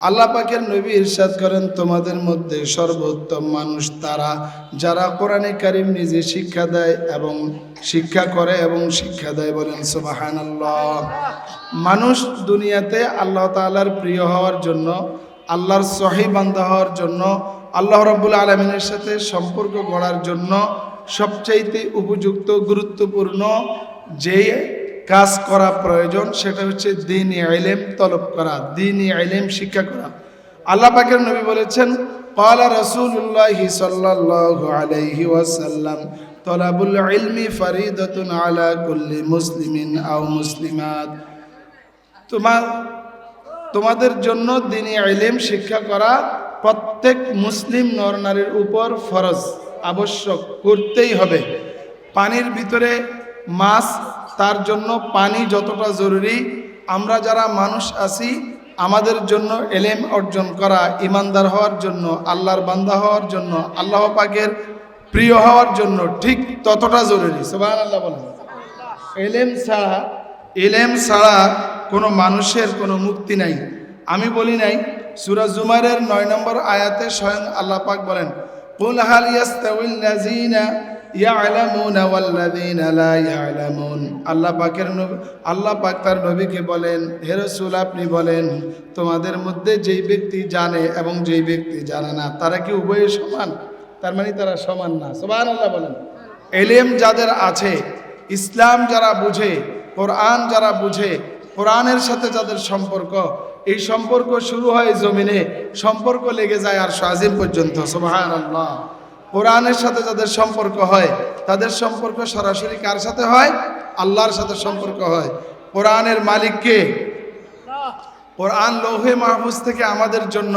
আল্লাহ পাকের নবী ইরশাদ করেন, তোমাদের মধ্যে সর্বোত্তম মানুষ তারা যারা কোরআনে কারিম নিজে শিক্ষা দেয় এবং শিক্ষা করে এবং শিক্ষা দেয় বলেন সুবাহান মানুষ দুনিয়াতে আল্লাহ তাআলার প্রিয় হওয়ার জন্য, আল্লাহর সহি বান্ধা হওয়ার জন্য, আল্লাহ রব্বুল আলমিনের সাথে সম্পর্ক গড়ার জন্য সবচাইতে উপযুক্ত, গুরুত্বপূর্ণ যে কাজ করা প্রয়োজন সেটা হচ্ছে দিন আইলেম তলব করা দিন আইলেম শিক্ষা করা আল্লাহ পাকের নবী বলেছেন قال رسول الله صلى الله عليه وسلم طلب العلم فريضة على كل مسلم أو مسلمات তোমার তোমাদের জন্য দিনী আইলেম শিক্ষা করা প্রত্যেক মুসলিম নরনারীর উপর ফরজ আবশ্যক করতেই হবে পানির ভিতরে মাছ তার জন্য পানি যতটা জরুরি। আমরা যারা মানুষ আছি, আমাদের জন্য এলেম অর্জন করা, ইমানদার হওয়ার জন্য, আল্লাহর বান্দা হওয়ার জন্য, আল্লাহ পাকের প্রিয় হওয়ার জন্য ঠিক ততটা জরুরি। সুবাহ আল্লাহ বলেন। এলেম ছাড়া এলেম ছাড়া কোনো মানুষের কোনো মুক্তি নাই। আমি বলি নাই, সুরা জুমারের নয় নম্বর আয়াতে স্বয়ং আল্লাহ পাক বলেন, কুল হাল আল্লাহ নবীকে বলেন আপনি বলেন, তোমাদের মধ্যে যেই ব্যক্তি জানে এবং যেই ব্যক্তি জানে না, তারা কি উভয়ে সমান? তার মানে তারা সমান না। সুবহানাল্লাহ বলেন। এলেম যাদের আছে, ইসলাম যারা বুঝে, কোরআন যারা বুঝে, কোরআনের সাথে যাদের সম্পর্ক, এই সম্পর্ক শুরু হয় জমিনে, সম্পর্ক লেগে যায় আর সাজিম পর্যন্ত। সুবাহান আল্লাহ কোরআনের সাথে যাদের সম্পর্ক হয়, তাদের সম্পর্ক সরাসরি কার সাথে হয়? আল্লাহর সাথে সম্পর্ক হয়। কোরআনের মালিককে কোরআন লৌহে মাহফুজ থেকে আমাদের জন্য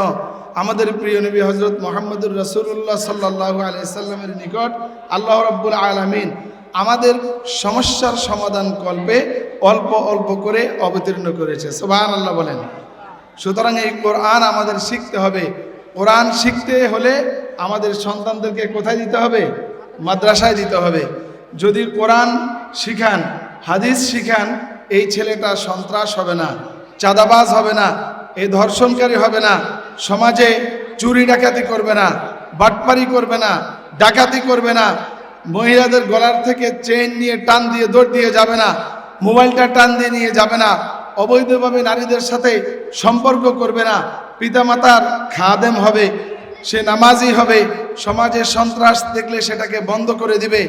আমাদের প্রিয় নবী হজরত মোহাম্মদুর রসুল্লাহ সাল্লাহ আলিয়াল্লামের নিকট আল্লাহ রব্বুল আলমিন আমাদের সমস্যার সমাধান কল্পে অল্প অল্প করে অবতীর্ণ করেছে। সোবাহান আল্লাহ বলেন। সুতরাং এই কোরআন আমাদের শিখতে হবে। কোরআন শিখতে হলে আমাদের সন্তানদেরকে কোথায় দিতে হবে? মাদ্রাসায় দিতে হবে। যদি কোরআন শিখান, হাদিস শিখান, এই ছেলেটা সন্ত্রাস হবে না, চাঁদাবাজ হবে না এই ধর্ষণকারী হবে না, সমাজে চুরি ডাকাতি করবে না, বাটপারি করবে না, ডাকাতি করবে না, মহিলাদের গলার থেকে চেইন নিয়ে টান দিয়ে দৌড় দিয়ে যাবে না, মোবাইলটা টান দিয়ে নিয়ে যাবে না অবৈধভাবে নারীদের সাথে সম্পর্ক করবে না। পিতামাতার খাদেম হবে সে নামাজি হবে সমাজে সন্ত্রাস দেখলে সেটাকে বন্ধ করে দিবে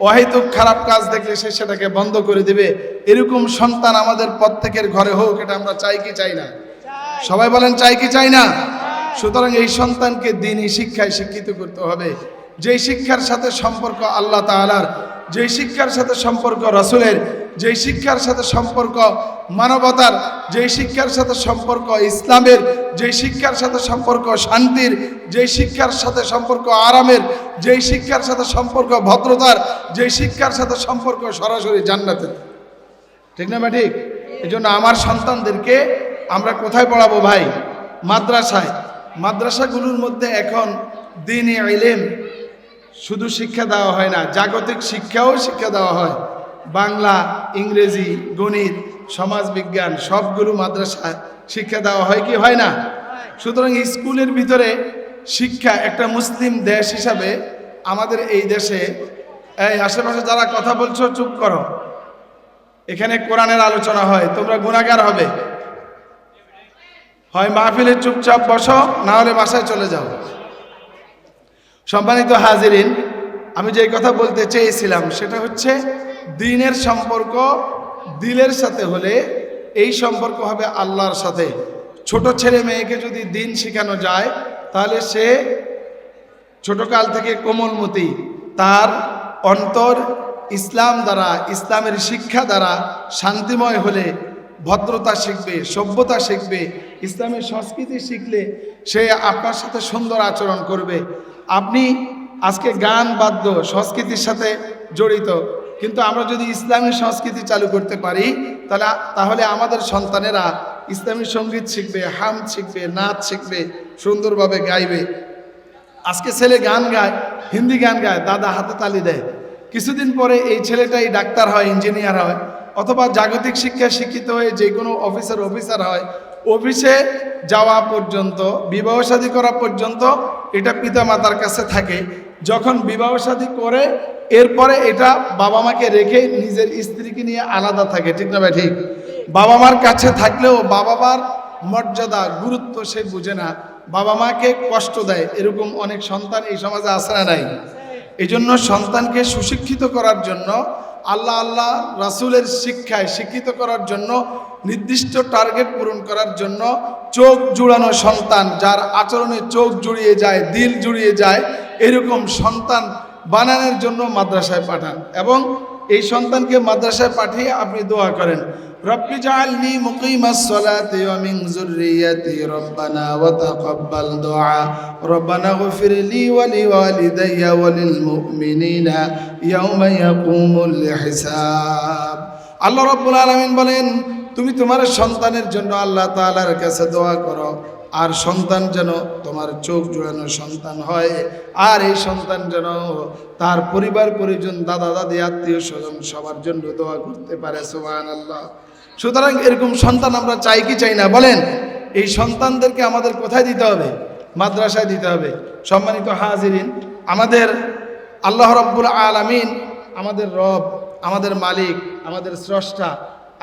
অহেতুক খারাপ কাজ দেখলে সে সেটাকে বন্ধ করে দিবে। এরকম সন্তান আমাদের প্রত্যেকের ঘরে হোক এটা আমরা চাই কি চাই না? সবাই বলেন চাই কি চাই না? সুতরাং এই সন্তানকে দিনই শিক্ষায় শিক্ষিত করতে হবে। যেই শিক্ষার সাথে সম্পর্ক আল্লাহ তাআলার যেই শিক্ষার সাথে সম্পর্ক রসুলের যেই শিক্ষার সাথে সম্পর্ক মানবতার যেই শিক্ষার সাথে সম্পর্ক ইসলামের যেই শিক্ষার সাথে সম্পর্ক শান্তির যেই শিক্ষার সাথে সম্পর্ক আরামের যেই শিক্ষার সাথে সম্পর্ক ভদ্রতার যেই শিক্ষার সাথে সম্পর্ক সরাসরি জান্নাতের। ঠিক না ঠিক এই জন্য আমার সন্তানদেরকে আমরা কোথায় পড়াবো ভাই? মাদ্রাসায়। মাদ্রাসাগুলোর মধ্যে এখন দিন ইলেম শুধু শিক্ষা দেওয়া হয় না, জাগতিক শিক্ষাও শিক্ষা দেওয়া হয়। বাংলা, ইংরেজি, গণিত, সমাজবিজ্ঞান সবগুলো মাদ্রাসায় শিক্ষা দেওয়া হয় কি হয় না? সুতরাং স্কুলের ভিতরে শিক্ষা একটা মুসলিম দেশ হিসাবে আমাদের এই দেশে, এই আশেপাশে যারা কথা বলছো, চুপ করো। এখানে কোরআনের আলোচনা হয়, তোমরা গুণাগার হবে। হয় মাহফিলে চুপচাপ বসো, না হলে বাসায় চলে যাও। সম্মানিত হাজিরিন, আমি যে কথা বলতে চেয়েছিলাম সেটা হচ্ছে দিনের সম্পর্ক দিলের সাথে হলে এই সম্পর্ক হবে আল্লাহর সাথে। ছোট ছেলে মেয়েকে যদি দিন শেখানো যায়, তাহলে সে ছোটকাল থেকে কোমলমতি, তার অন্তর ইসলাম দ্বারা, ইসলামের শিক্ষা দ্বারা শান্তিময় হলে ভদ্রতা শিখবে, সভ্যতা শিখবে, ইসলামের সংস্কৃতি শিখলে সে আপনার সাথে সুন্দর আচরণ করবে। আপনি আজকে গান, বাদ্য, সংস্কৃতির সাথে জড়িত, কিন্তু আমরা যদি ইসলামী সংস্কৃতি চালু করতে পারি, তাহলে তাহলে আমাদের সন্তানেরা ইসলামী সংগীত শিখবে, হাম শিখবে, নাচ শিখবে, সুন্দরভাবে গাইবে। আজকে ছেলে গান গায়, হিন্দি গান গায়, দাদা হাতে তালি দেয়। কিছুদিন পরে এই ছেলেটাই ডাক্তার হয়, ইঞ্জিনিয়ার হয়, অথবা জাগতিক শিক্ষায় শিক্ষিত হয়ে যে কোনো অফিসার অফিসার হয়। অফিসে যাওয়া পর্যন্ত, বিবাহ শাদী করা পর্যন্ত এটা পিতা মাতার কাছে থাকে। যখন বিবাহ শাদী করে, এরপরে এটা বাবা মাকে রেখে নিজের স্ত্রীকে নিয়ে আলাদা থাকে। ঠিক না ভাই ঠিক? বাবা মার কাছে থাকলেও বাবা মার মর্যাদা, গুরুত্ব সে বুঝে না। বাবা মাকে কষ্ট দেয়। এরকম অনেক সন্তান এই সমাজে আসে না নাই? এই জন্য সন্তানকে সুশিক্ষিত করার জন্য আল্লাহ আল্লাহ রাসুলের শিক্ষায় শিক্ষিত করার জন্য, নির্দিষ্ট টার্গেট পূরণ করার জন্য চোখ জুড়ানো সন্তান, যার আচরণে চোখ জুড়িয়ে যায়, দিল জুড়িয়ে যায়, এরকম সন্তান বানানোর জন্য মাদ্রাসায় পাঠান। এবং এই সন্তানকে মাদ্রাসায় পাঠিয়ে আপনি দোয়া করেন। রব্বি জাআলনি মুকিমাস সালাতি ওয়া মিন যুররিয়াতি রব্বানা ওয়া তাকাব্বাল দুআ। রব্বানা ইগফির লি ওয়া লিওয়ালিদাইয়া ওয়া লিল মুমিনিনা ইয়াওমা ইয়াকুমুল হিসাব। আল্লাহ রাব্বুল আলামিন বলেন, তুমি তোমার সন্তানের জন্য আল্লাহ তাআলার কাছে দোয়া করো। আর সন্তান যেন তোমার চোখ জোড়ানো সন্তান হয়, আর এই সন্তান যেন তার পরিবার পরিজন, দাদা, দাদি, আত্মীয় স্বজন সবার জন্য দোয়া করতে পারে সুবাহান আল্লাহ সুতরাং এরকম সন্তান আমরা চাই কি চাই না? বলেন, এই সন্তানদেরকে আমাদের কোথায় দিতে হবে? মাদ্রাসায় দিতে হবে। সম্মানিত হাজিরিন, আমাদের আল্লাহ রব্বুল আলামিন আমাদের রব, আমাদের মালিক, আমাদের স্রষ্টা,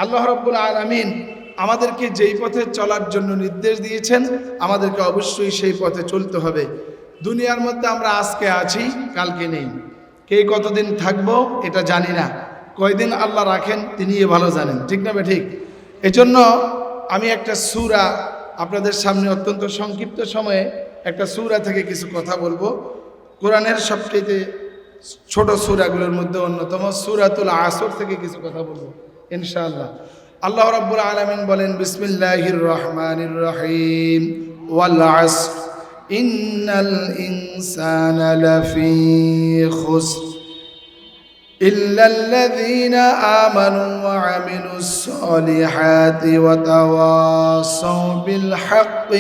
আল্লাহ রব্বুল আলামিন আমাদেরকে যেই পথে চলার জন্য নির্দেশ দিয়েছেন, আমাদেরকে অবশ্যই সেই পথে চলতে হবে। দুনিয়ার মধ্যে আমরা আজকে আছি, কালকে নেই। কে কতদিন থাকব এটা জানি না। কয়দিন আল্লাহ রাখেন তিনি ভালো জানেন। ঠিক না ঠিক? এজন্য আমি একটা সুরা আপনাদের সামনে অত্যন্ত সংক্ষিপ্ত সময়ে একটা সুরা থেকে কিছু কথা বলব। কোরআনের সবচেয়ে ছোট সুরাগুলোর মধ্যে অন্যতম সুরাতুল আসর থেকে কিছু কথা বলব, ইনশাআল্লাহ। আল্লাহ রাব্বুল আলামিন বলেন বিসমিল্লাহির রহমানির রহিম ওয়াল আসর ইন্নাল ইনসানা লাফি খুসর إلا الذين آمنوا وعملوا الصالحات وتواصوا بالحق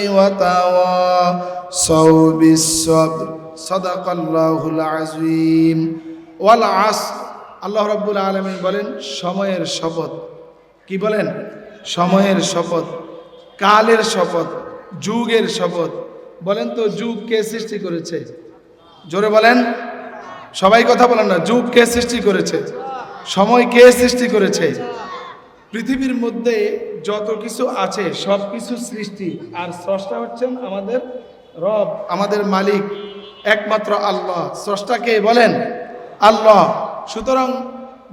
وتواصوا بالصبر صدق الله العظيم والعصر আল্লাহ রাব্বুল আলামিন বলেন সময়ের শপথ কি বলেন? সময়ের শপথ, কালের শপথ, যুগের শপথ। বলেন তো, যুগ কে সৃষ্টি করেছে? জোরে বলেন। সবাই কথা বলেন না, যুগ কে সৃষ্টি করেছে? সময় কে সৃষ্টি করেছে? পৃথিবীর মধ্যে যত কিছু আছে, সব কিছু সৃষ্টি। আর স্রষ্টা হচ্ছেন আমাদের রব, আমাদের মালিক, একমাত্র আল্লাহ। স্রষ্টাকে বলেন? আল্লাহ। সুতরাং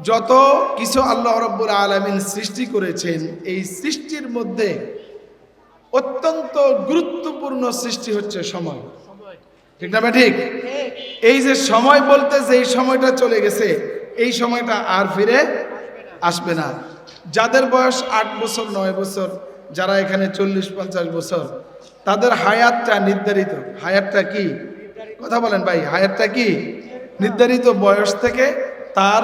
যত কিছু আল্লাহ রব্বুল আলমিন সৃষ্টি করেছেন, এই সৃষ্টির মধ্যে অত্যন্ত গুরুত্বপূর্ণ সৃষ্টি হচ্ছে সময়। ঠিক না ঠিক? এই যে সময় বলতে যে এই সময়টা চলে গেছে, এই সময়টা আর ফিরে আসবে না। যাদের বয়স আট বছর, নয় বছর, যারা এখানে চল্লিশ, পঞ্চাশ বছর, তাদের হায়াতটা নির্ধারিত। হায়াতটা কি? কথা বলেন ভাই, হায়াতটা কি? নির্ধারিত বয়স থেকে তার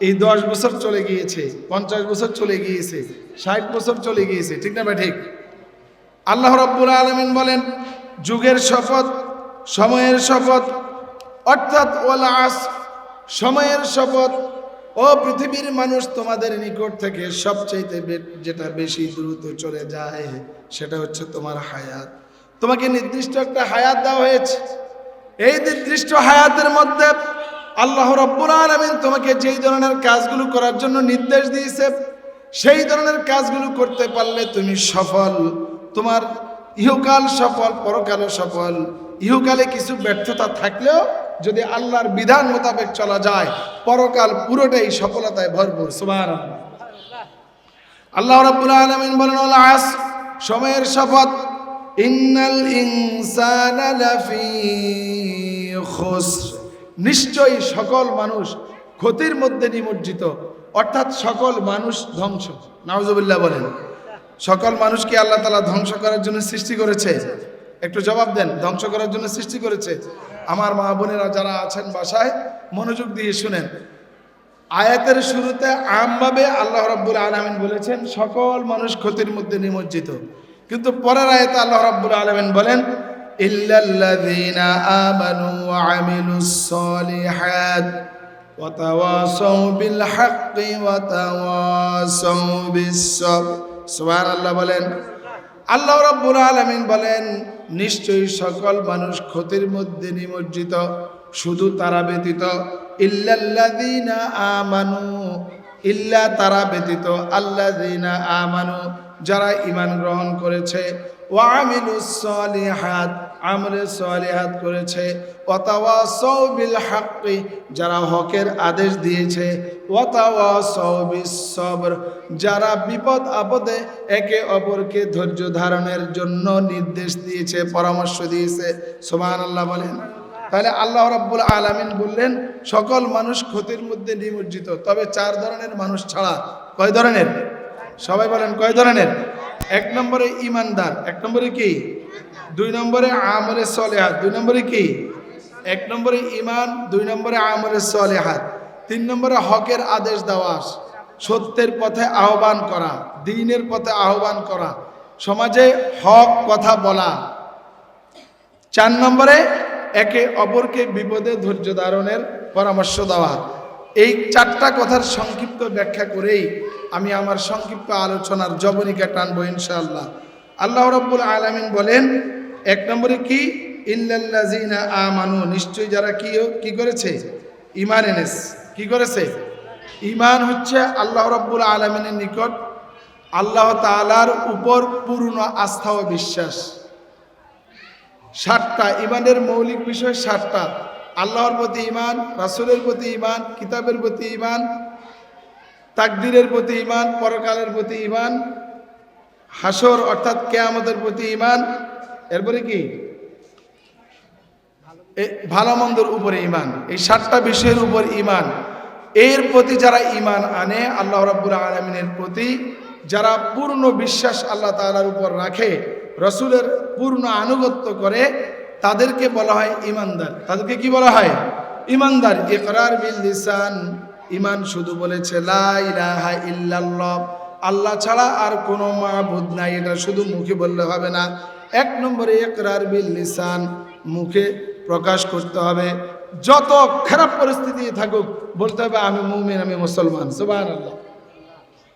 এই দশ বছর চলে গিয়েছে, পঞ্চাশ বছর চলে গিয়েছে, ষাট বছর চলে গিয়েছে, ঠিক না ঠিক আল্লাহ রব্বুল আলমিন বলেন, যুগের শপথ, সময়ের শপথ, অর্থাৎ ওলাস সময়ের শপথ, ও পৃথিবীর মানুষ তোমাদের নিকট থেকে সবচাইতে যেটা বেশি দ্রুত চলে যায়, সেটা হচ্ছে তোমার হায়াত। তোমাকে নির্দিষ্ট একটা হায়াত দেওয়া হয়েছে। এই নির্দিষ্ট হায়াতের মধ্যে আল্লাহ রব্বুল আলমিন তোমাকে যেই ধরনের কাজগুলো করার জন্য নির্দেশ দিয়েছে, সেই ধরনের কাজগুলো করতে পারলে তুমি সফল। তোমার ইহকাল সফল, পরকালও সফল। ইহকালে কিছু ব্যর্থতা থাকলেও যদি আল্লাহর বিধান মোতাবেক চলা যায়, পরকাল পুরোটাই সফলতায় ভরপুর। সুবাহ আল্লাহ রাব্বুল আলামিন বলেন আসর সময়ের শপথ। ইন্নাল ইনসানা লাফি খুসর। নিশ্চয়ই সকল মানুষ ক্ষতির মধ্যে নিমজ্জিত। অর্থাৎ সকল মানুষ ধ্বংস। নাউজুবিল্লাহ বলেন, সকল মানুষকে আল্লাহ তালা ধ্বংস করার জন্য সৃষ্টি করেছে। একটু জবাব দেন, ধ্বংস করার জন্য সৃষ্টি করেছে। আমার মা বোনেরা যারা আছেন বাসায়, মনোযোগ দিয়ে শুনেন। আয়াতের শুরুতে আমভাবে আল্লাহ রাব্বুল আলামিন বলেছেন, সকল মানুষ ক্ষতির মধ্যে নিমজ্জিত। কিন্তু পরের আয়াতে আল্লাহ রাব্বুল আলামিন বলেন আমিলুস সলিহাত ওয়া তাওয়াসাউ বিল হাক্কি ওয়া তাওয়াসাউ বিস সাবর সুবহানাল্লাহ বলেন। আল্লাহ রাব্বুল আলামিন বলেন, নিশ্চয়ই সকল মানুষ ক্ষতির মধ্যে নিমজ্জিত, শুধু তারা ব্যতীত ইল্লাল্লাযীনা আমানু, ইল্লা তারা ব্যতীত আল্লাযীনা আমানু, যারা ইমান গ্রহণ করেছে সালিহাত করেছে। যারা হকের আদেশ দিয়েছে। যারা বিপদ আপদে একে অপরকে ধৈর্য ধারণের জন্য নির্দেশ দিয়েছে, পরামর্শ দিয়েছে। সোমান আল্লাহ বলেন। তাহলে আল্লাহ রাব্বুল আলামিন বললেন, সকল মানুষ ক্ষতির মধ্যে নিমজ্জিত, তবে চার ধরনের মানুষ ছাড়া। কয় ধরনের? সবাই বলেন, কয় ধরনের? এক নম্বরে ইমানদার, এক নম্বরে কি? দুই নম্বরে আমরে সলেহাত, দুই নম্বরে কি? এক নম্বরে ইমান, দুই নম্বরে আমরে সলেহাত, তিন নম্বরে হকের আদেশ দেওয়া, সত্যের পথে আহ্বান করা, দিনের পথে আহ্বান করা, সমাজে হক কথা বলা। চার নম্বরে একে অপরকে বিপদে ধৈর্য ধারণের পরামর্শ দেওয়া। এই চারটা কথার সংক্ষিপ্ত ব্যাখ্যা করেই আমি আমার সংক্ষিপ্ত আলোচনার জবনিকা টানবো ইনশাআল্লাহ। আল্লাহ রব্বুল আলামিন বলেন, এক নম্বরে কি? ইল্লাল্লাযিনা আমানু, নিশ্চয়ই যারা কি কি করেছে? ইমান এনেস কি করেছে? ইমান হচ্ছে আল্লাহ রব্বুল আলামিনের নিকট আল্লাহ তালার উপর পূর্ণ আস্থা ও বিশ্বাস। ষাটটা ইমানের মৌলিক বিষয় ষাটটা আল্লাহর প্রতি ইমান রাসূলের প্রতি ইমান কিতাবের প্রতি ইমান তাকদিরের প্রতি ইমান পরকালের প্রতি ইমান হাসর অর্থাৎ কেয়ামতের প্রতি ইমান এরপরে কি? ভালো মন্দর উপরে ইমান এই সাতটা বিষয়ের উপর ইমান এর প্রতি যারা ইমান আনে, আল্লাহ রাব্বুল আলমিনের প্রতি যারা পূর্ণ বিশ্বাস আল্লাহ তাআলার উপর রাখে, রসুলের পূর্ণ আনুগত্য করে তাদেরকে বলা হয় ইমানদার। তাদেরকে কি বলা হয়? ইমানদার। ইকরার বিল লিসান। ইমান শুধু বলেছে, লা ইলাহা ইল্লাল্লাহ। আল্লাহ ছাড়া আর কোনো মাবুদ নাই। এটা শুধু মুখে বললে হবে না। এক নম্বরে একরার বিল লিসান, মুখে প্রকাশ করতে হবে। যত খারাপ পরিস্থিতি থাকুক, বলতে হবে, আমি মুমিন, আমি মুসলমান। সুবহানাল্লাহ।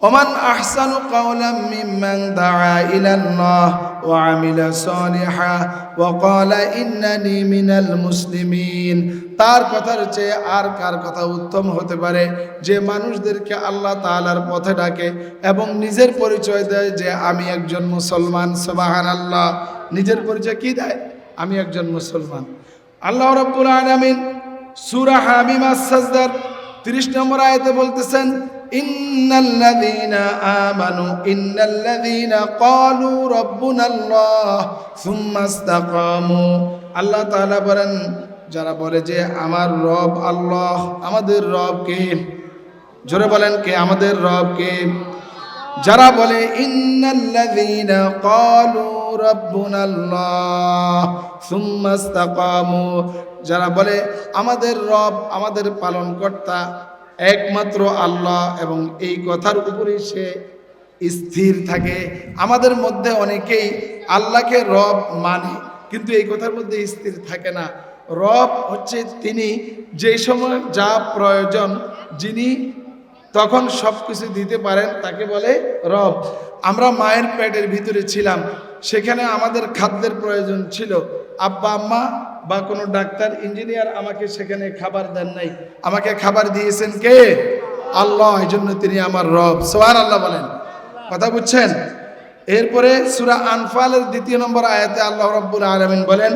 ওমান আহসানু কাওলাম মিম্মান দাআ ইলা আল্লাহ ওয়া আমিলা সালিহা ওয়া ক্বালা ইন্নানি মিনাল মুসলিমিন। তার কথার চেয়ে আর কার কথা উত্তম হতে পারে? যে মানুষদেরকে আল্লাহ তাআলার পথে ডাকে এবং নিজের পরিচয় দেয় যে আমি একজন মুসলমান, সুবহানাল্লাহ। নিজের পরিচয় কি দেয়? আমি একজন মুসলমান। আল্লাহ রাব্বুল আলামিন সূরা হামিম আস-সাজদার 30 নম্বর আয়াতে বলতেছেন ইন্নাল্লাযীনা আমানু, ইন্নাল্লাযীনা ক্বালু রাব্বুনাল্লাহ, সুম্মা ইসতাকামু। আল্লাহ তাআলা বলেন, যারা বলে যে আমার রব আল্লাহ, আমাদের রব কে? জোরে বলেন কে? আমাদের রব কে? যারা বলে, ইন্নাল্লাযীনা ক্বালু রাব্বুনাল্লাহ, সুম্মা ইসতাকামু। যারা বলে, আমাদের রব, আমাদের পালনকর্তা একমাত্র আল্লাহ এবং এই কথার উপরেই সে স্থির থাকে। আমাদের মধ্যে অনেকেই আল্লাহকে রব মানে কিন্তু এই কথার মধ্যে স্থির থাকে না। রব হচ্ছে তিনি যে সময় যা প্রয়োজন, যিনি তখন সব কিছু দিতে পারেন, তাকে বলে রব। আমরা মায়ের পেটের ভিতরে ছিলাম, সেখানে আমাদের খাদ্যের প্রয়োজন ছিল। আব্বা, আম্মা বা কোনো ডাক্তার, ইঞ্জিনিয়ার আমাকে সেখানে খাবার দেন নাই। আমাকে খাবার দিয়েছেন কে? আল্লাহ এই জন্য তিনি আমার রব। সোহার আল্লাহ বলেন। কথা বুঝছেন? এরপরে সুরা আনফালের দ্বিতীয় নম্বর আয়াতে আল্লাহ রব্বুল আলমিন বলেন,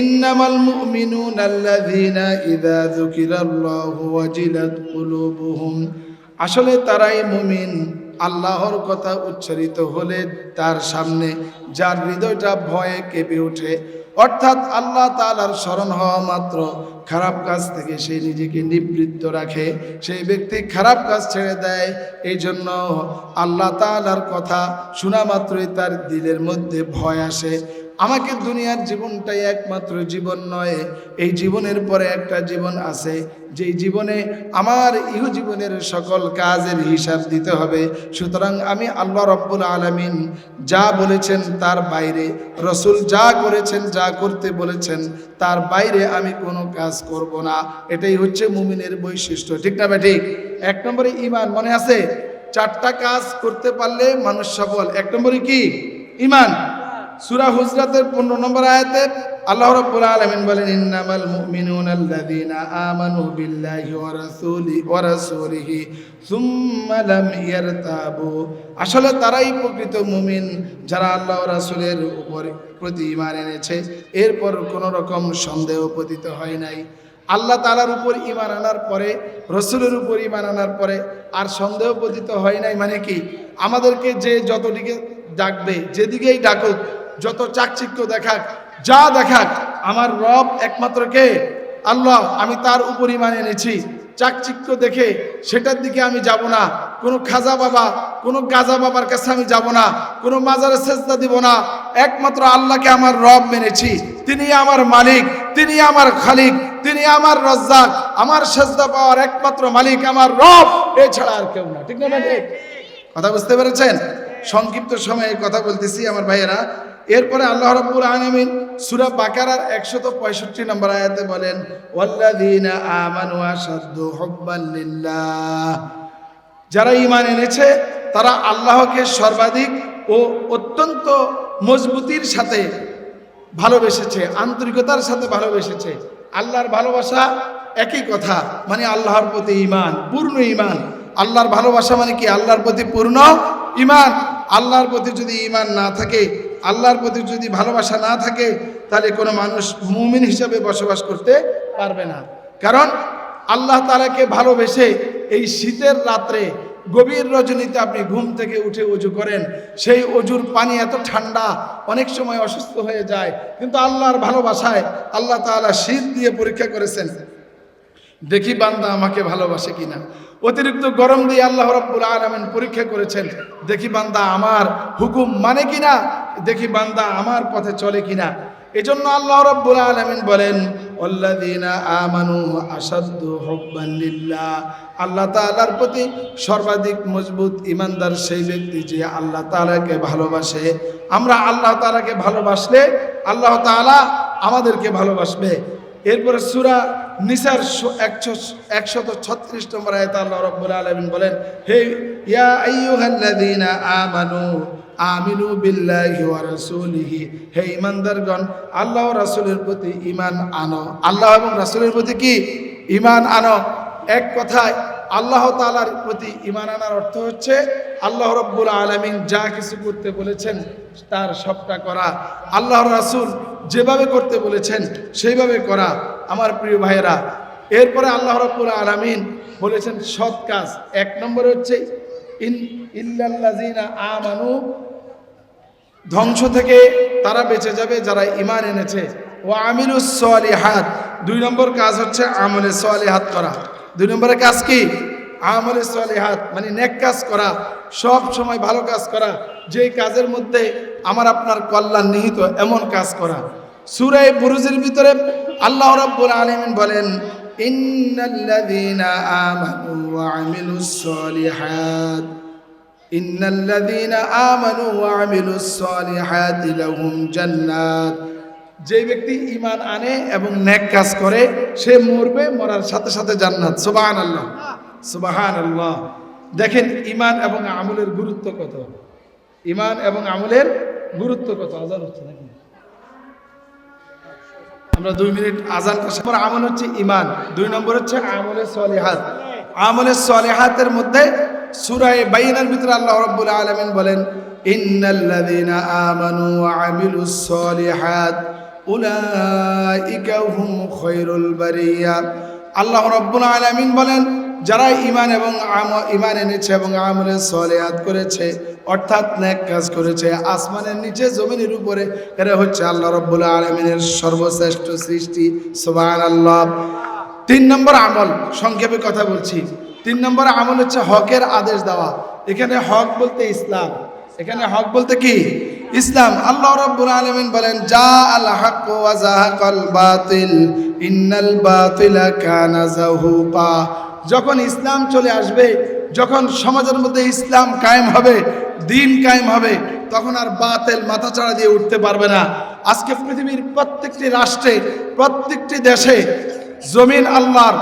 ইন্নামাল মুমিনুন আল্লাযীনা ইযা যুকিরাল্লাহু ওয়াজিলাত কুলুবুহুম। আসলে তারাই মুমিন। আল্লাহর কথা উচ্চারিত হলে তার সামনে যার হৃদয়টা ভয়ে কেঁপে ওঠে অর্থাৎ আল্লাহ তালার স্মরণ হওয়া মাত্র খারাপ কাজ থেকে সে নিজেকে নিবৃত্ত রাখে, সেই ব্যক্তি খারাপ কাজ ছেড়ে দেয়। এই জন্য আল্লাহ তালার কথা শোনা মাত্রই তার দিলের মধ্যে ভয় আসে। আমাকে দুনিয়ার জীবনটাই একমাত্র জীবন নয়, এই জীবনের পরে একটা জীবন আছে, যেই জীবনে আমার ইহ জীবনের সকল কাজের হিসাব দিতে হবে। সুতরাং আমি আল্লাহ রব্বুল আলমিন যা বলেছেন তার বাইরে, রসুল যা করেছেন, যা করতে বলেছেন, তার বাইরে আমি কোনো কাজ করব না। এটাই হচ্ছে মুমিনের বৈশিষ্ট্য, ঠিক না ঠিক? এক নম্বরে ইমান মনে আছে? চারটা কাজ করতে পারলে মানুষ সফল। এক নম্বরে কি? ইমান সূরা হুজরাতের 15 নম্বর আয়াতে আল্লাহ রাব্বুল আলামিন বলেন, ইন্নামাল মুমিনুনা আমানু বিল্লাহি ওয়া রাসূলি ওয়া রাসূলিহি সুম্মা লাম ইয়ারতাবু। আসলে তারাই প্রকৃত মুমিন যারা আল্লাহ ও রাসূলের উপর প্রতি ঈমান এনেছে। এরপর কোনো রকম সন্দেহ পতিত হয় নাই। আল্লাহ তালার উপর ইমান আনার পরে, রসুলের উপর ইমান আনার পরে আর সন্দেহ পতিত হয় নাই মানে কি? আমাদেরকে যে যতদিকে ডাকবে, যেদিকেই ডাকুক যত চাকচিক্য দেখাক, যা দেখাক, আমার রব একমাত্র কে? আল্লাহ, আমি তার উপর ইমান এনেছি। চাকচিক্য দেখে সেটার দিকে আমি যাব না। কোনো খাজা বাবা, কোনো গাজা বাবার কাছে আমি যাব না। কোনো মাজারে চেষ্টা দিব না। একমাত্র আল্লাহকে আমার রব মেনেছি। তিনি আমার মালিক, তিনি আমার খালিক, তিনি আমার রজ্জাক। আমার সেজদা পাওয়ার একমাত্র মালিক আমার রব। এছাড়া আর কেউ না। ঠিক না কথা বুঝতে পেরেছেন? সংক্ষিপ্ত সময়ে কথা বলতেছি, আমার ভাইয়েরা। এরপরে আল্লাহ রাব্বুল আলামিন সূরা বাকারার 165 নম্বর আয়াতে বলেন যারা ঈমান এনেছে, তারা আল্লাহকে সর্বাধিক ও অত্যন্ত মজবুতির সাথে ভালোবেসেছে, আন্তরিকতার সাথে ভালোবেসেছে। আল্লাহর ভালোবাসা একই কথা মানে আল্লাহর প্রতি ইমান পূর্ণ ইমান আল্লাহর ভালোবাসা মানে কি? আল্লাহর প্রতি পূর্ণ ইমান আল্লাহর প্রতি যদি ইমান না থাকে আল্লাহর প্রতি যদি ভালোবাসা না থাকে, তাহলে কোনো মানুষ মুমিন হিসাবে বসবাস করতে পারবে না। কারণ আল্লাহ তালাকে ভালোবেসে এই শীতের রাত্রে গভীর রজনীতে আপনি ঘুম থেকে উঠে উজু করেন, সেই অজুর পানি এত ঠান্ডা, অনেক সময় অসুস্থ হয়ে যায়। কিন্তু আল্লাহর ভালোবাসায় আল্লাহ তাআলা শীত দিয়ে পরীক্ষা করেছেন, দেখি বান্দা আমাকে ভালোবাসে কিনা। অতিরিক্ত গরম দিয়ে আল্লাহ রব্বুল আলমেন পরীক্ষা করেছেন, দেখি বান্দা আমার হুকুম মানে কিনা? দেখি বান্দা আমার পথে চলে কিনা। এজন্য আল্লাহ রব্বুল আলমিন বলেন আসাদু আল্লাহ তাআলার প্রতি সর্বাধিক মজবুত ইমানদার সেই ব্যক্তি যে আল্লাহ তাআলাকে ভালোবাসে। আমরা আল্লাহ তাআলাকে ভালোবাসলে আল্লাহ তাআলা আমাদেরকে ভালোবাসবে। এরপরে সুরা নিসার একশো একশত ছত্রিশ নম্বর আয়তা আল্লাহ রব্বুল আলমিন বলেন, হে ইয়া আমানু আমিনু বিল্লাহি ওয়া রাসূলিহি। হে ঈমানদারগণ, আল্লাহ রাসূলের প্রতি ঈমান আনো। আল্লাহ এবং রাসূলের প্রতি কি? ঈমান আনো। এক কথায়, আল্লাহ তাআলার প্রতি ঈমান আনার অর্থ হচ্ছে, আল্লাহ রব্বুল আলামিন যা কিছু করতে বলেছেন, তার সবটা করা। আল্লাহর রাসূল যেভাবে করতে বলেছেন, সেইভাবে করা। আমার প্রিয় ভাইয়েরা, এরপরে আল্লাহ রব্বুল আলামিন বলেছেন, সৎ কাজ। এক নম্বরে হচ্ছে আমানু, ধ্বংস থেকে তারা বেঁচে যাবে যারা ইমান এনেছে। ও আমিলুস সলিহাত, দুই নম্বর কাজ হচ্ছে আমলে সলিহাত করা। দুই নম্বরের কাজ কি? আমলে সলিহাত মানে নেক কাজ করা, সব সময় ভালো কাজ করা। যেই কাজের মধ্যে আমার আপনার কল্যাণ নিহিত, এমন কাজ করা। সুরায় বুরুজের ভিতরে আল্লাহ রাব্বুল আলামিন বলেন ইন্নাল্লাযীনা আমানু ওয়া আমিলুস সলিহাত إن الذين آمنوا وعملوا الصالحات لهم جنات যে ব্যক্তি ইমান আনে এবং নেক কাজ করে সে মরবে মরার সাথে সাথে জান্নাত সুবাহান আল্লাহ সুবাহান আল্লাহ দেখেন ইমান এবং আমলের গুরুত্ব কত ইমান এবং আমলের গুরুত্ব কত আজান হচ্ছে নাকি আমরা দুই মিনিট আজান পর আমল হচ্ছে ইমান দুই নম্বর হচ্ছে আমলে সলেহাত। আমলে সলেহাতের মধ্যে সুরায় বাইনার ভিতরে আল্লাহ রব্বুল আলমিন বলেন, ইন্নাল্লাযীনা আমানু ওয়া আমিলুস সলিহাত, উলাইকা হুম খায়রুল বারিয়া। আল্লাহ রব্বুল আলামিন বলেন যারা ইমান এবং ইমান এনেছে এবং আমলে সলেয়াত করেছে, অর্থাৎ নেক কাজ করেছে, আসমানের নিচে, জমিনের উপরে, এরা হচ্ছে আল্লাহ রব্বুল আলমিনের সর্বশ্রেষ্ঠ সৃষ্টি সুবাহ আল্লাহ তিন নম্বর আমল, সংক্ষেপে কথা বলছি। তিন নম্বর আমল হচ্ছে হকের আদেশ দেওয়া। এখানে হক বলতে ইসলাম। এখানে হক বলতে কি? ইসলাম। আল্লাহ রাব্বুল আলামিন বলেন, যা আল হক ওয়া বাতিল, ইন্নাল বাতিলা কানা যখন ইসলাম চলে আসবে, যখন সমাজের মধ্যে ইসলাম কায়েম হবে, দিন কায়েম হবে, তখন আর বাতেল মাথাচাড়া দিয়ে উঠতে পারবে না। আজকে পৃথিবীর প্রত্যেকটি রাষ্ট্রে, প্রত্যেকটি দেশে জমিন আল্লাহর,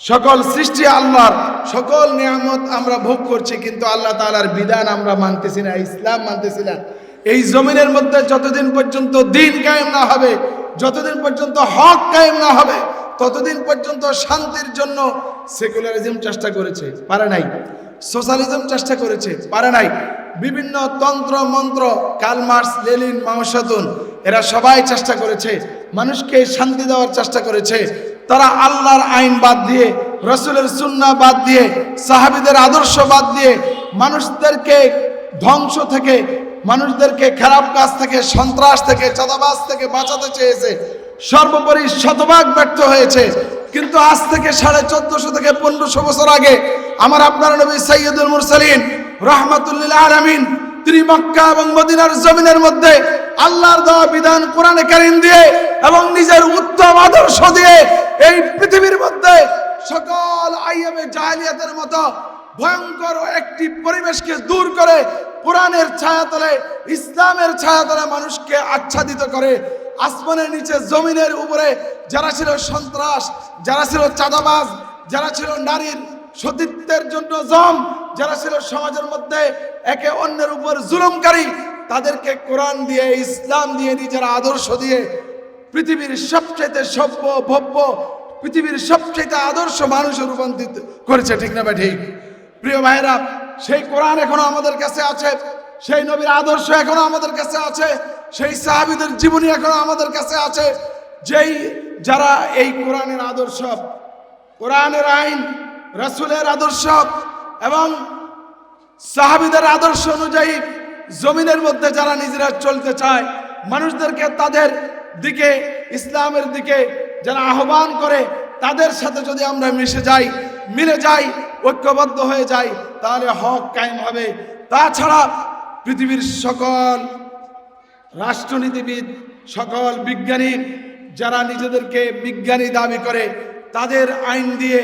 সকল সৃষ্টি আল্লাহর, সকল নিয়ামত আমরা ভোগ করছি, কিন্তু আল্লাহ তাআলার বিধান আমরা মানতেছি না, ইসলাম মানতেছি না। এই জমিনের মধ্যে যতদিন পর্যন্ত দিন কায়েম না হবে, যতদিন পর্যন্ত হক কায়েম না হবে ততদিন পর্যন্ত শান্তির জন্য সেকুলারিজম চেষ্টা করেছে? পারে নাই। সোশ্যালিজম চেষ্টা করেছে? পারে নাই। বিভিন্ন তন্ত্র, মন্ত্র, কালমার্স, লেলিন মাওসাতুন এরা সবাই চেষ্টা করেছে। মানুষকে শান্তি দেওয়ার চেষ্টা করেছে। তারা আল্লাহর আইন বাদ দিয়ে, রসুলের সুন্না বাদ দিয়ে, সাহাবিদের আদর্শ বাদ দিয়ে, মানুষদেরকে ধ্বংস থেকে, মানুষদেরকে খারাপ কাজ থেকে, সন্ত্রাস থেকে, চাঁদাবাজ থেকে বাঁচাতে চেয়েছে। সর্বোপরি শতভাগ ব্যর্থ হয়েছে। কিন্তু আজ থেকে সাড়ে চোদ্দশো থেকে পনেরোশো বছর আগে আমার আপনার নবী সৈয়দুল মুরসালিন রহমতুল্লিল আলমিন তিনি মক্কা এবং মদিনার জমিনের মধ্যে আল্লাহর দেওয়া বিধান কোরআনে কারিম দিয়ে এবং নিজের উত্তম আদর্শ দিয়ে এই পৃথিবীর মধ্যে সকল আইএমএ জাহেলিয়াতের মতো ভয়ঙ্কর একটি পরিবেশকে দূর করে কোরআনের ছায়াতলে, ইসলামের ছায়াতলে মানুষকে আচ্ছাদিত করে আসমানের নিচে, জমিনের উপরে, যারা ছিল সন্ত্রাস, যারা ছিল চাঁদাবাজ, যারা ছিল নারীর সতীত্বের জন্য জম, যারা ছিল সমাজের মধ্যে একে অন্যের উপর জুলুমকারী, তাদেরকে কোরআন দিয়ে, ইসলাম দিয়ে, নিজের আদর্শ দিয়ে পৃথিবীর সবচেয়ে সভ্য, ভব্য, পৃথিবীর সবচেয়ে আদর্শ মানুষে রূপান্তরিত করেছে, ঠিক না বা ঠিক? প্রিয় ভাইরা সেই কোরআন এখনও আমাদের কাছে আছে। সেই নবীর আদর্শ এখনও আমাদের কাছে আছে, সেই সাহাবিদের জীবনী এখনও আমাদের কাছে আছে। যেই যারা এই কোরআনের আদর্শ, কোরআনের আইন, রাসূলের আদর্শ এবং সাহাবিদের আদর্শ অনুযায়ী জমিনের মধ্যে যারা নিজেরা চলতে চায়, মানুষদেরকে তাদের দিকে, ইসলামের দিকে যারা আহ্বান করে, তাদের সাথে যদি আমরা মিশে যাই, মিলে যাই, ঐক্যবদ্ধ হয়ে যাই, তাহলে হক কায়েম হবে। তাছাড়া পৃথিবীর সকল রাষ্ট্রনীতিবিদ, সকল বিজ্ঞানী যারা নিজেদেরকে বিজ্ঞানী দাবি করে, তাদের আইন দিয়ে,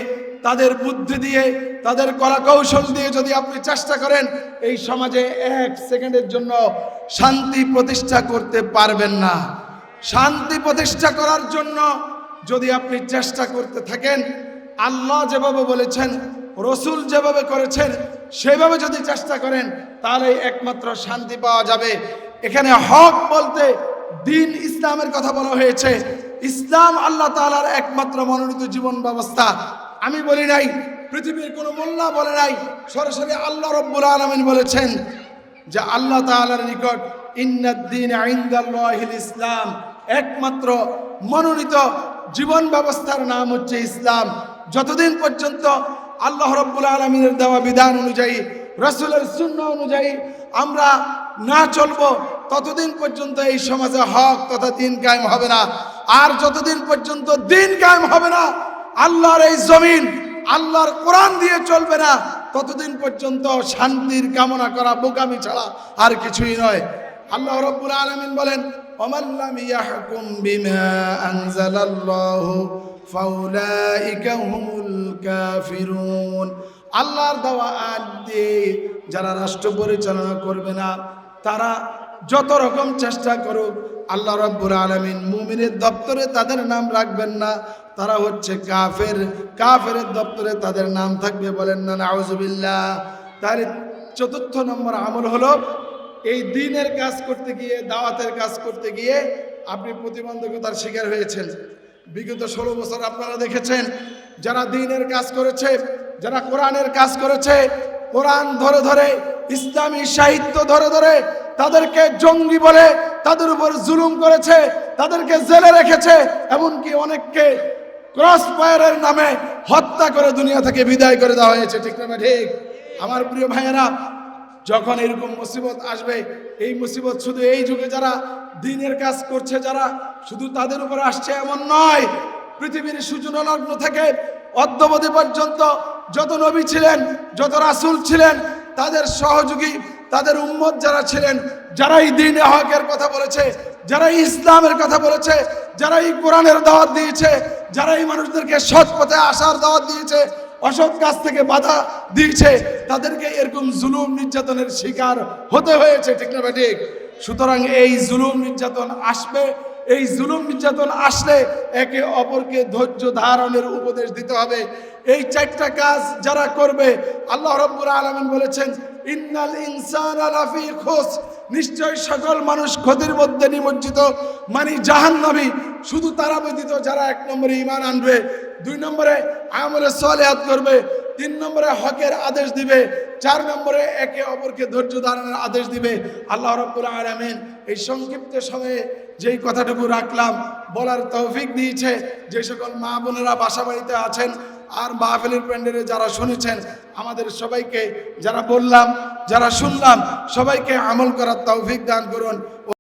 তাদের বুদ্ধি দিয়ে, তাদের কলা কৌশল দিয়ে যদি আপনি চেষ্টা করেন, এই সমাজে এক সেকেন্ডের জন্য শান্তি প্রতিষ্ঠা করতে পারবেন না। শান্তি প্রতিষ্ঠা করার জন্য যদি আপনি চেষ্টা করতে থাকেন, আল্লাহ যেভাবে বলেছেন রসুল যেভাবে করেছেন, সেভাবে যদি চেষ্টা করেন তাহলে একমাত্র শান্তি পাওয়া যাবে। এখানে হক বলতে দিন ইসলামের কথা বলা হয়েছে। ইসলাম আল্লাহ তাআলার একমাত্র মনোনীত জীবন ব্যবস্থা। আমি বলি নাই, পৃথিবীর কোনো মোল্লা বলে নাই, সরাসরি আল্লাহ রব্বুল আলমিন বলেছেন যে আল্লাহ তাআলার নিকট ইন্নাদ্দিন আইন্দাল্লাহিল ইসলাম, একমাত্র মনোনীত জীবন ব্যবস্থার নাম হচ্ছে ইসলাম। যতদিন পর্যন্ত আল্লাহ রব্বুল আলমিনের দেওয়া বিধান অনুযায়ী, রসুলের শূন্য অনুযায়ী আমরা না চলবো, ততদিন পর্যন্ত এই সমাজে হক তথা দিন কায়েম হবে না। আর যতদিন পর্যন্ত দিন কায়েম হবে না, আল্লাহর এই জমিন, আল্লাহর কোরআন দিয়ে চলবে না, ততদিন পর্যন্ত শান্তির কামনা করা বোকামি ছাড়া আর কিছুই নয়। আল্লাহ রব্বুল আলামিন বলেন ওমাল্লাম ইয়াহকুম বিমা আনজালাল্লাহু ফাউলাইকা হুমুল কাফিরুন। আল্লাহর দেওয়া আইন দিয়ে যারা রাষ্ট্র পরিচালনা করবে না, তারা যত রকম চেষ্টা করুক, আল্লাহ রব্বুল আলমিন মুমিনের দপ্তরে তাদের নাম রাখবেন না। তারা হচ্ছে কাফের। কাফের দপ্তরে তাদের নাম থাকবে বলেন না নাউজুবিল্লাহ তার চতুর্থ নম্বর আমল হলো এই দিনের কাজ করতে গিয়ে, দাওয়াতের কাজ করতে গিয়ে আপনি প্রতিবন্ধকতার শিকার হয়েছেন। বিগত ষোলো বছর আপনারা দেখেছেন, যারা দিনের কাজ করেছে, যারা কোরআনের কাজ করেছে, কোরআন ধরে ধরে, ইসলামী সাহিত্য ধরে ধরে তাদেরকে জঙ্গি বলে, তাদের উপর জুলুম করেছে, তাদেরকে জেলে রেখেছে, এমনকি অনেককে ক্রস ফায়ারের নামে হত্যা করে দুনিয়া থেকে বিদায় করে দেওয়া হয়েছে। ঠিক না ঠিক। আমার প্রিয় ভাইয়েরা যখন এরকম মুসিবত আসবে, এই মুসিবত শুধু এই যুগে যারা দিনের কাজ করছে, যারা শুধু তাদের উপর আসছে এমন নয়। পৃথিবীর সূচনালগ্ন থেকে অদ্যবধি পর্যন্ত যত নবী ছিলেন, যত রাসুল ছিলেন, তাদের সহযোগী, তাদের উম্মত যারা ছিলেন যারা এই দিন হকের কথা বলেছে যারা ইসলামের কথা বলেছে যারা এই কোরআনের দাওয়াত দিয়েছে যারা এই মানুষদেরকে সৎ পথে আসার দাওয়াত দিয়েছে অসৎ কাজ থেকে বাধা দিয়েছে, তাদেরকে এরকম জুলুম নির্যাতনের শিকার হতে হয়েছে, ঠিক না ঠিক সুতরাং এই জুলুম নির্যাতন আসবে, এই জুলুম নির্যাতন আসলে একে অপরকে ধৈর্য ধারণের উপদেশ দিতে হবে। এই চারটা কাজ যারা করবে, আল্লাহ রব্বুর আলমিন বলেছেন ইন্নাল ইনসান লাফি খোস। নিশ্চয় সকল মানুষ ক্ষতির মধ্যে নিমজ্জিত। মানে জাহান্নামী শুধু তারা ব্যতীত যারা এক নম্বরে ইমান আনবে, দুই নম্বরে আমলে সলেহাত করবে, তিন নম্বরে হকের আদেশ দিবে, চার নম্বরে একে অপরকে ধৈর্য ধারণের আদেশ দিবে। আল্লাহ রব্বুল আলামিন এই সংক্ষিপ্ত সময়ে যেই কথাটুকু রাখলাম, বলার তৌফিক দিয়েছে। যে সকল মা বোনেরা বাসা বাড়িতে আছেন আর মাহফিলের প্যান্ডেলে যারা শুনেছেন, আমাদের সবাইকে যারা বললাম, যারা শুনলাম, সবাইকে আমল করার তৌফিক দান করুন।